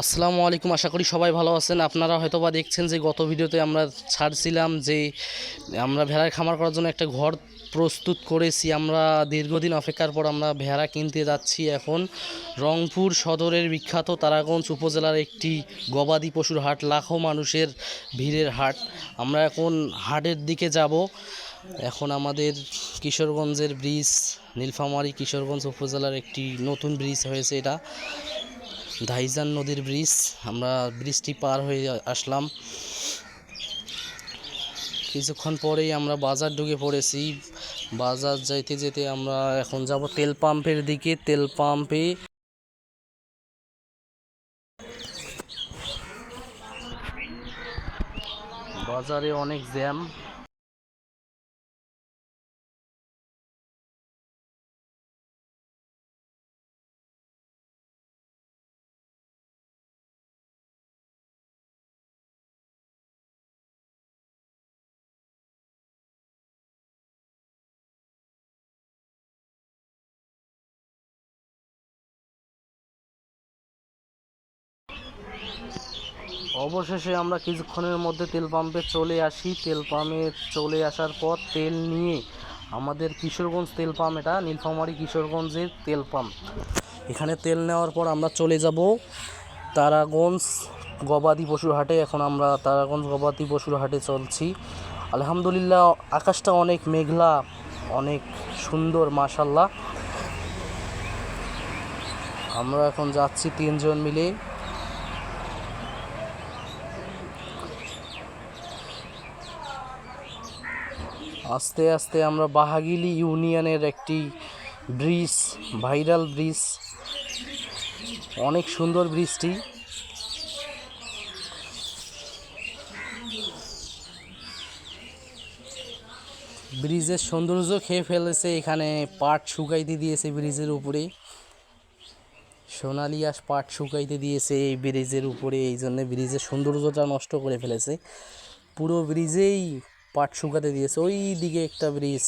আসসালামু আলাইকুম, আশা করি সবাই ভালো আছেন। আপনারা হয়তো বা দেখছেন যে গত ভিডিওতে আমরা ছাড়ছিলাম যে আমরা ভেড়ার খামার করার জন্য একটা ঘর প্রস্তুত করেছি। আমরা দীর্ঘদিন অপেক্ষার পর আমরা ভেড়া কিনতে যাচ্ছি এখন রংপুর সদরের বিখ্যাত তারাগঞ্জ উপজেলার একটি গবাদি পশুর হাট, লাখো মানুষের ভিড়ের হাট। আমরা এখন হাটের দিকে যাব। এখন আমাদের কিশোরগঞ্জের ব্রিজ, নীলফামারী কিশোরগঞ্জ উপজেলার একটি নতুন ব্রিজ হয়েছে এটা। ধাইজান নদীর ব্রিজ, আমরা ব্রিজটি পার হয়ে আসলাম। কিছুক্ষণ পরেই আমরা বাজার ঢুকে পড়েছি। বাজার যাইতে যেতে আমরা এখন যাব তেল পাম্পের দিকে, তেল পাম্পে। বাজারে অনেক জ্যাম। অবশেষে আমরা কিছুক্ষণের মধ্যে তেল পাম্পে চলে আসি। তেল পাম্পে চলে আসার পর তেল নিয়ে আমাদের কিশোরগঞ্জ তেল পাম্প, এটা নীলফামারী কিশোরগঞ্জের তেল পাম্প। এখানে তেল নেওয়ার পর আমরা চলে যাব তারাগঞ্জ গবাদি পশুর হাটে। এখন আমরা তারাগঞ্জ গবাদি পশুর হাটে চলছি। আলহামদুলিল্লাহ, আকাশটা অনেক মেঘলা, অনেক সুন্দর মাশাল্লাহ আমরা এখন যাচ্ছি তিনজন মিলে। আস্তে আস্তে আমরা বাহাগিলি ইউনিয়নের একটি ব্রিজ, ভাইরাল ব্রিজ, অনেক সুন্দর ব্রিজটি। ব্রিজের সৌন্দর্য খেয়ে ফেলেছে, এখানে পাট শুকাইতে দিয়েছে ব্রিজের উপরে। সোনালি আস পাট শুকাইতে দিয়েছে এই ব্রিজের উপরে, এই জন্য ব্রিজের সৌন্দর্যটা নষ্ট করে ফেলেছে। পুরো ব্রিজেই পাট শুকাতে দিয়েছে। ওই দিকে একটা ব্রিজ,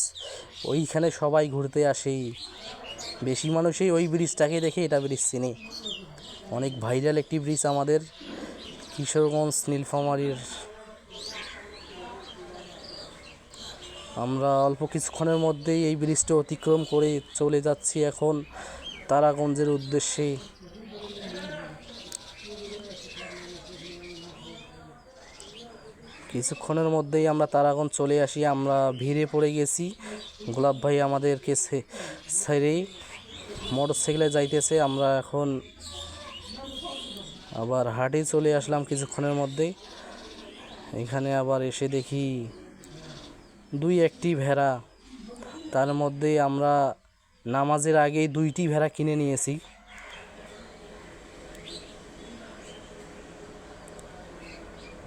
ওইখানে সবাই ঘুরতে আসে। বেশি মানুষই ওই ব্রিজটাকে দেখে এটা ব্রিজ চিনি। অনেক ভাইরাল একটি ব্রিজ আমাদের কিশোরগঞ্জ নীলফামারীর। আমরা অল্প কিছুক্ষণের মধ্যেই এই ব্রিজটা অতিক্রম করে চলে যাচ্ছি এখন তারাগঞ্জের উদ্দেশ্যে। কিছুক্ষণের মধ্যেই আমরা তারাগঞ্জ চলে আসি, আমরা ভিড়ে পড়ে গেছি। গোলাপ ভাই আমাদেরকে ছেড়ে মোটর সাইকেলে যাইতেছে, আমরা এখন আবার হাটে চলে আসলাম কিছুক্ষণের মধ্যেই। এখানে আবার এসে দেখি দুই একটি ভেড়া। তার মধ্যে আমরা নামাজের আগে দুইটি ভেড়া কিনে নিয়েছি।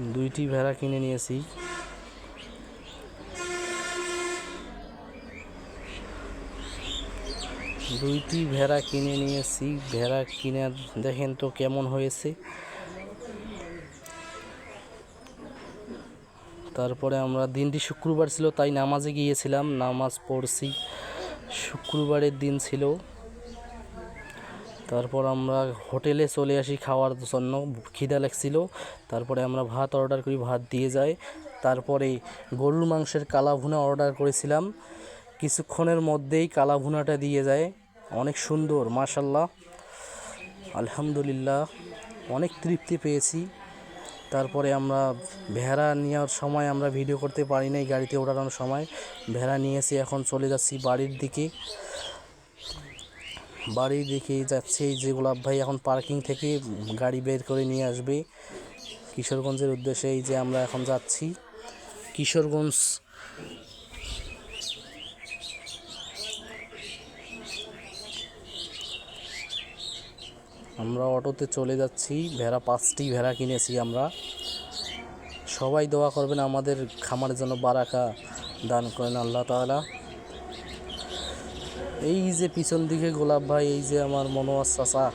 দুইটি ভেড়া কিনে নিয়েছি। দুইটি ভেড়া কিনে নিয়েছি। ভেড়া কিনে দেখেন তো কেমন হয়েছে। তারপরে আমরা দিনটি শুক্রবার ছিল, তাই নামাজে গিয়েছিলাম। নামাজ পড়ছি। শুক্রবারের দিন ছিল। তারপর আমরা হোটেলে চলে আসি খাওয়ার জন্য। খিদা লাগছিল। তারপরে আমরা ভাত অর্ডার করি, ভাত দিয়ে যায়। তারপরে গরুর মাংসের কালা ভুনা অর্ডার করেছিলাম। কিছুক্ষণের মধ্যেই কালা ভুনাটা দিয়ে যায়। অনেক সুন্দর মাশাল্লাহ আলহামদুলিল্লাহ, অনেক তৃপ্তি পেয়েছি। তারপরে আমরা ভেড়া নেওয়ার সময় আমরা ভিডিও করতে পারি নাই গাড়িতে ওঠানোর সময়। ভেড়া নিয়েছি এখন চলে যাচ্ছি বাড়ির দিকে। বাড়ির দিকে যাচ্ছে যে গোলাপ ভাই এখন পার্কিং থেকে গাড়ি বের করে নিয়ে আসবে। কিশোরগঞ্জের উদ্দেশ্যে এই যে আমরা এখন যাচ্ছি, কিশোরগঞ্জ আমরা অটোতে চলে যাচ্ছি, ভেড়া পাঁচটি ভেড়া কিনেছি আমরা। সবাই দোয়া করবেন আমাদের খামারের জন্য বারাকা দান করেন আল্লাহ তাআলা। এই যে পিছন দিকে গোলাপ ভাই, এই যে আমার মনোয়াজ চাচা।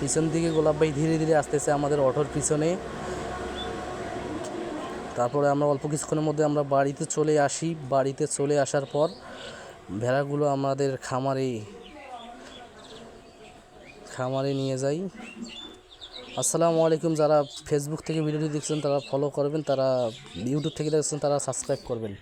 পিছন দিকে গোলাপ ভাই ধীরে ধীরে আসতেছে আমাদের অটোর পিছনে। তারপরে আমরা অল্প কিছুক্ষণের মধ্যে আমরা বাড়িতে চলে আসি। বাড়িতে চলে আসার পর ভেড়াগুলো আমাদের খামারে খামারে নিয়ে যাই। আসসালামু আলাইকুম, যারা ফেসবুক থেকে ভিডিওটি দেখছেন তারা ফলো করবেন, তারা ইউটিউব থেকে দেখছেন তারা সাবস্ক্রাইব করবেন।